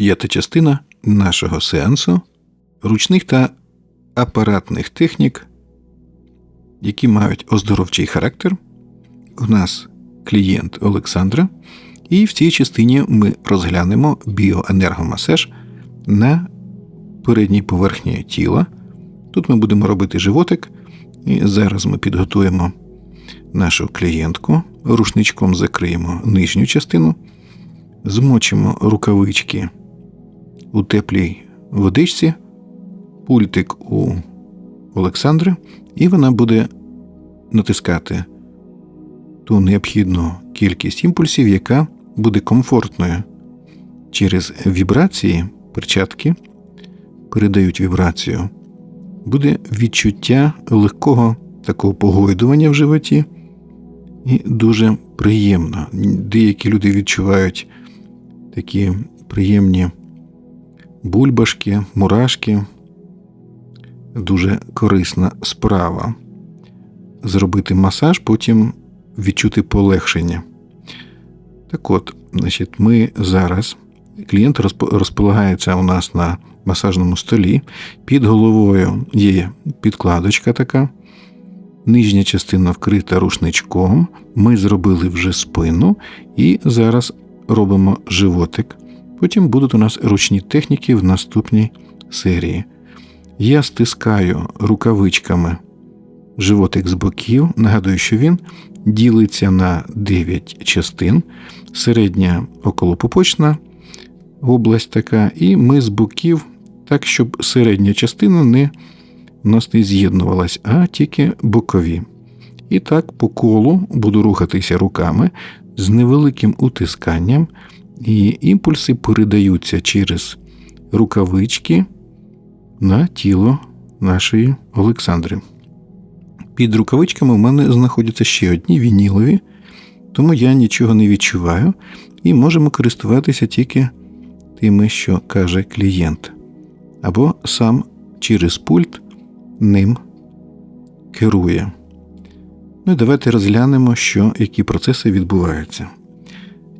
п'ята частина нашого сеансу ручних та апаратних технік, які мають оздоровчий характер. У нас клієнт Олександра, і в цій частині ми розглянемо біоенергомасаж на передній поверхні тіла. Тут ми будемо робити животик, і зараз ми підготуємо нашу клієнтку, рушничком закриємо нижню частину, змочимо рукавички у теплій водичці, пультик у Олександри, і вона буде натискати ту необхідну кількість імпульсів, яка буде комфортною. Через вібрації перчатки передають вібрацію. Буде відчуття легкого такого погойдування в животі, і дуже приємно. Деякі люди відчувають такі приємні бульбашки, мурашки. Дуже корисна справа. Зробити масаж, потім відчути полегшення. Так от, значить, ми зараз. Клієнт розполагається у нас на масажному столі. Під головою є підкладочка така. Нижня частина вкрита рушничком. Ми зробили вже спину і зараз робимо животик. Потім будуть у нас ручні техніки в наступній серії. Я стискаю рукавичками животик з боків. Нагадую, що він ділиться на 9 частин, середня околопупочна область така, і ми з боків, так, щоб середня частина не у нас не з'єднувалась, а тільки бокові. І так по колу буду рухатися руками з невеликим утисканням, і імпульси передаються через рукавички на тіло нашої Олександри. Під рукавичками в мене знаходяться ще одні вінілові, тому я нічого не відчуваю і можемо користуватися тільки тими, що каже клієнт, або сам через пульт ним керує. Ну і давайте розглянемо, що, які процеси відбуваються.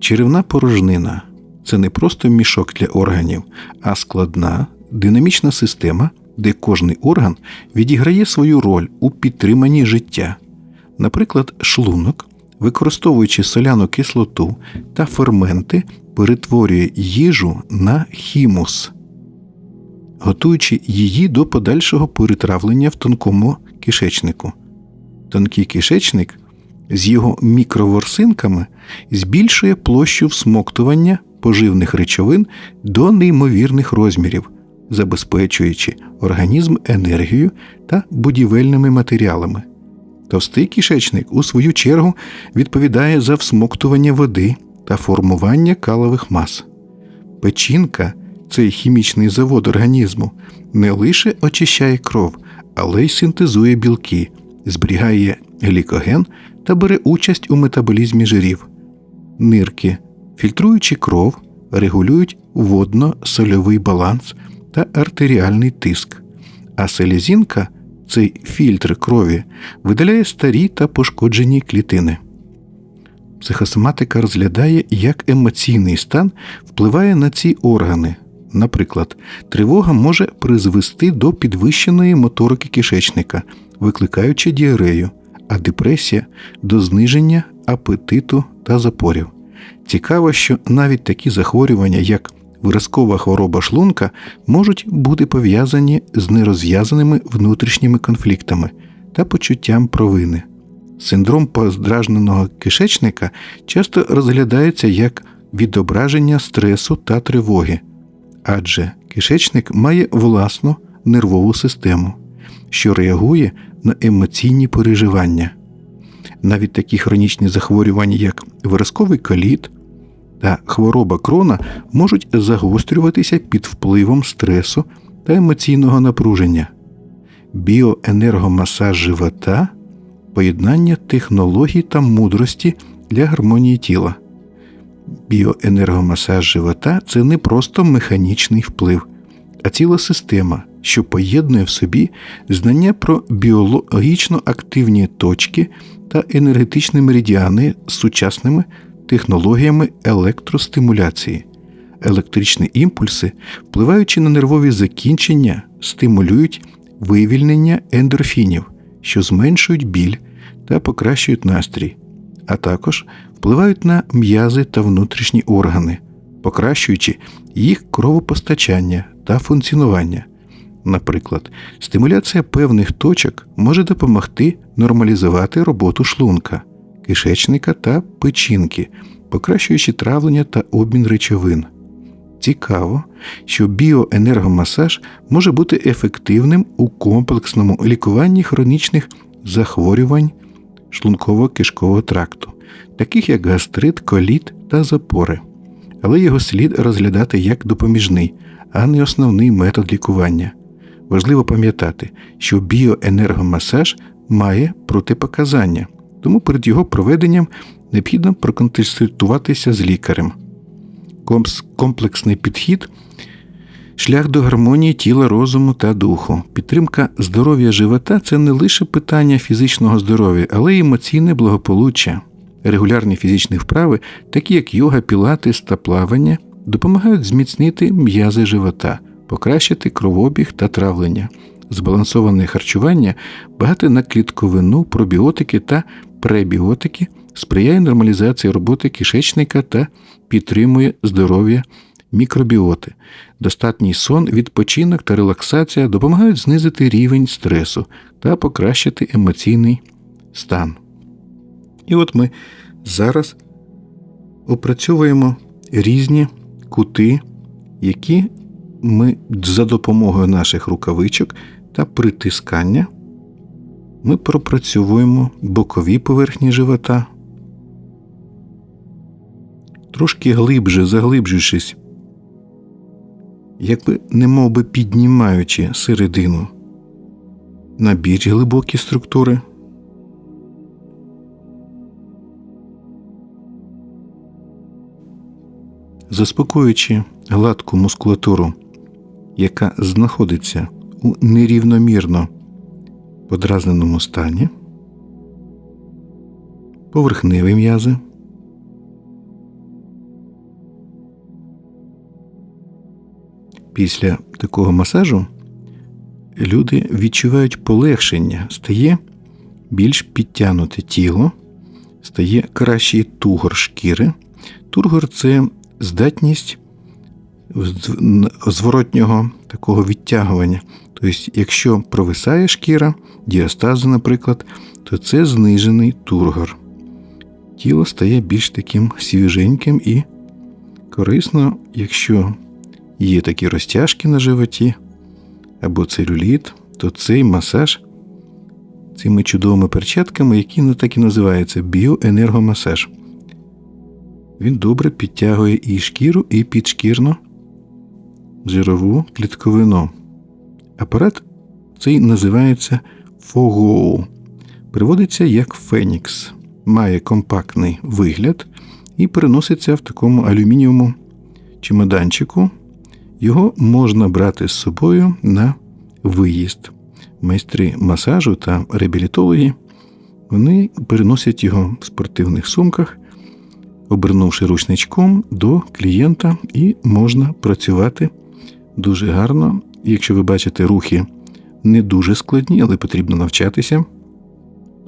Черевна порожнина це не просто мішок для органів, а складна динамічна система, де кожний орган відіграє свою роль у підтриманні життя. Наприклад, шлунок, використовуючи соляну кислоту та ферменти, перетворює їжу на хімус, готуючи її до подальшого перетравлення в тонкому кишечнику. Тонкий кишечник з його мікроворсинками збільшує площу всмоктування поживних речовин до неймовірних розмірів, забезпечуючи організм енергією та будівельними матеріалами. Товстий кишечник, у свою чергу, відповідає за всмоктування води та формування калових мас. Печінка цей хімічний завод організму не лише очищає кров, але й синтезує білки, зберігає глікоген та бере участь у метаболізмі жирів. Нирки, фільтруючи кров, регулюють водно-сольовий баланс та артеріальний тиск, а селезінка, цей фільтр крові, видаляє старі та пошкоджені клітини. Психосоматика розглядає, як емоційний стан впливає на ці органи. Наприклад, тривога може призвести до підвищеної моторики кишечника, викликаючи діарею, а депресія до зниження апетиту та запорів. Цікаво, що навіть такі захворювання, як виразкова хвороба шлунка, можуть бути пов'язані з нерозв'язаними внутрішніми конфліктами та почуттям провини. Синдром поздражненого кишечника часто розглядається як відображення стресу та тривоги, адже кишечник має власну нервову систему, що реагує на емоційні переживання. Навіть такі хронічні захворювання, як виразковий коліт та хвороба крона, можуть загострюватися під впливом стресу та емоційного напруження. Біоенергомасаж живота поєднання технологій та мудрості для гармонії тіла. Біоенергомасаж живота це не просто механічний вплив, а ціла система, що поєднує в собі знання про біологічно активні точки та енергетичні меридіани з сучасними технологіями електростимуляції. електричні імпульси, впливаючи на нервові закінчення, стимулюють вивільнення ендорфінів, що зменшують біль та покращують настрій, а також впливають на м'язи та внутрішні органи, покращуючи їх кровопостачання та функціонування. Наприклад, стимуляція певних точок може допомогти нормалізувати роботу шлунка, кишечника та печінки, покращуючи травлення та обмін речовин. Цікаво, що біоенергомасаж може бути ефективним у комплексному лікуванні хронічних захворювань шлунково-кишкового тракту, таких як гастрит, коліт та запори. Але його слід розглядати як допоміжний, а не основний метод лікування. Важливо пам'ятати, що біоенергомасаж має протипоказання, тому перед його проведенням необхідно проконсультуватися з лікарем. Комплексний підхід шлях до гармонії тіла, розуму та духу. Підтримка здоров'я живота це не лише питання фізичного здоров'я, але й емоційне благополуччя. Регулярні фізичні вправи, такі як йога, пілатес та плавання, допомагають зміцнити м'язи живота, покращити кровообіг та травлення. Збалансоване харчування, багате на клітковину, пробіотики та пребіотики сприяє нормалізації роботи кишечника та підтримує здоров'я мікробіоти. Достатній сон, відпочинок та релаксація допомагають знизити рівень стресу та покращити емоційний стан. І от ми зараз опрацьовуємо різні кути, які ми за допомогою наших рукавичок та притискання ми пропрацьовуємо бокові поверхні живота. Трошки глибже заглибжуючись, якби немов би піднімаючи середину на більш глибокі структури. Заспокоюючи гладку мускулатуру, яка знаходиться у нерівномірно подразненому стані, поверхневі м'язи. Після такого масажу люди відчувають полегшення, стає більш підтягнуте тіло, стає кращий тугор шкіри. Тургор це здатність зворотнього такого відтягування. Тобто, якщо провисає шкіра, діастаза, наприклад, то це знижений тургор. Тіло стає більш таким свіженьким і корисно, якщо є такі розтяжки на животі або целюліт, то цей масаж цими чудовими перчатками, які ну, так і називаються біоенергомасаж. Він добре підтягує і шкіру, і підшкірну жирову клітковину. Апарат цей називається Фогоу. Приводиться як Фенікс, має компактний вигляд і переноситься в такому алюмінієвому чемоданчику. Його можна брати з собою на виїзд. Майстри масажу та реабілітологи вони переносять його в спортивних сумках, обернувши ручничком до клієнта, і можна працювати дуже гарно. Якщо ви бачите рухи не дуже складні, але потрібно навчатися,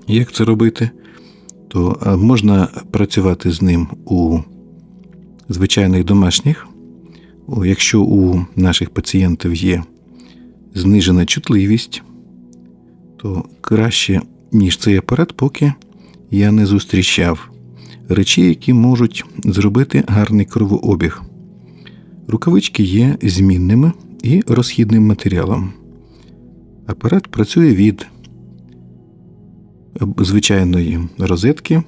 як це робити, то можна працювати з ним у звичайних домашніх. Якщо у наших пацієнтів є знижена чутливість, то краще, ніж цей апарат, поки я не зустрічав речі, які можуть зробити гарний кровообіг. Рукавички є змінними і розхідним матеріалом. Апарат працює від звичайної розетки.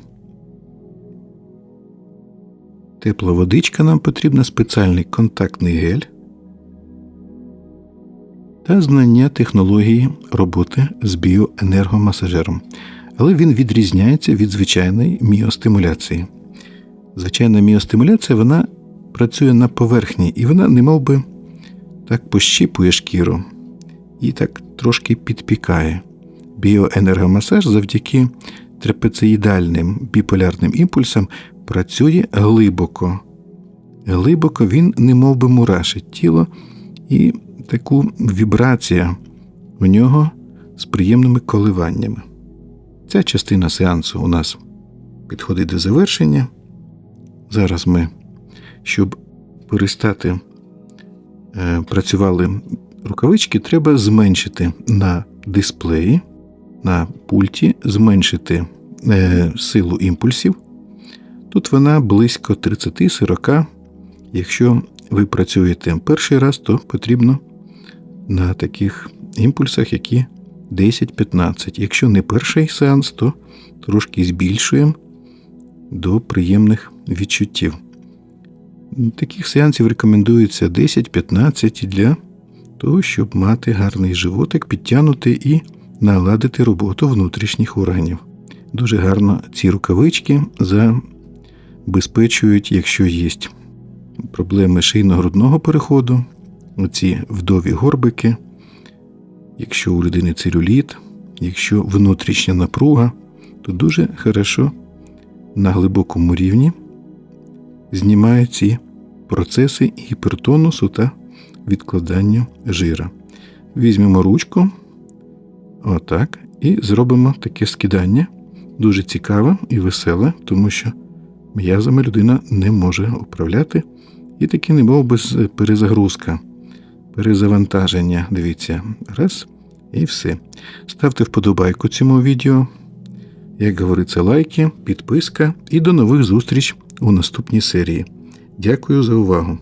Тепла водичка нам потрібна спеціальний контактний гель та знання технології роботи з біоенергомасажером. Але він відрізняється від звичайної міостимуляції. Звичайна міостимуляція вона працює на поверхні, і вона немов би так пощіпує шкіру і так трошки підпікає. Біоенергомасаж завдяки трапециїдальним біполярним імпульсам працює глибоко, глибоко, він не би мурашить тіло і таку вібрація у нього з приємними коливаннями. Ця частина сеансу у нас підходить до завершення. Зараз ми, щоб перестати е, працювали рукавички, треба зменшити на дисплеї, на пульті, зменшити е, силу імпульсів. Тут вона близько 30-40. Якщо ви працюєте перший раз, то потрібно на таких імпульсах, які 10-15. Якщо не перший сеанс, то трошки збільшуємо до приємних відчуттів. Таких сеансів рекомендується 10-15 для того, щоб мати гарний животик, підтягнути і наладити роботу внутрішніх органів. Дуже гарно ці рукавички забезпечують, якщо є проблеми шийно-грудного переходу, оці вдові горбики, якщо у людини целюліт, якщо внутрішня напруга, то дуже хорошо на глибокому рівні знімає ці процеси гіпертонусу та відкладання жира. Візьмемо ручку, отак, і зробимо таке скидання. Дуже цікаве і веселе, тому що м'язами людина не може управляти. І таки не мов без перезагрузка, перезавантаження. Дивіться, раз, і все. Ставте вподобайку цьому відео. Як говориться, лайки, підписка і до нових зустріч у наступній серії. Дякую за увагу!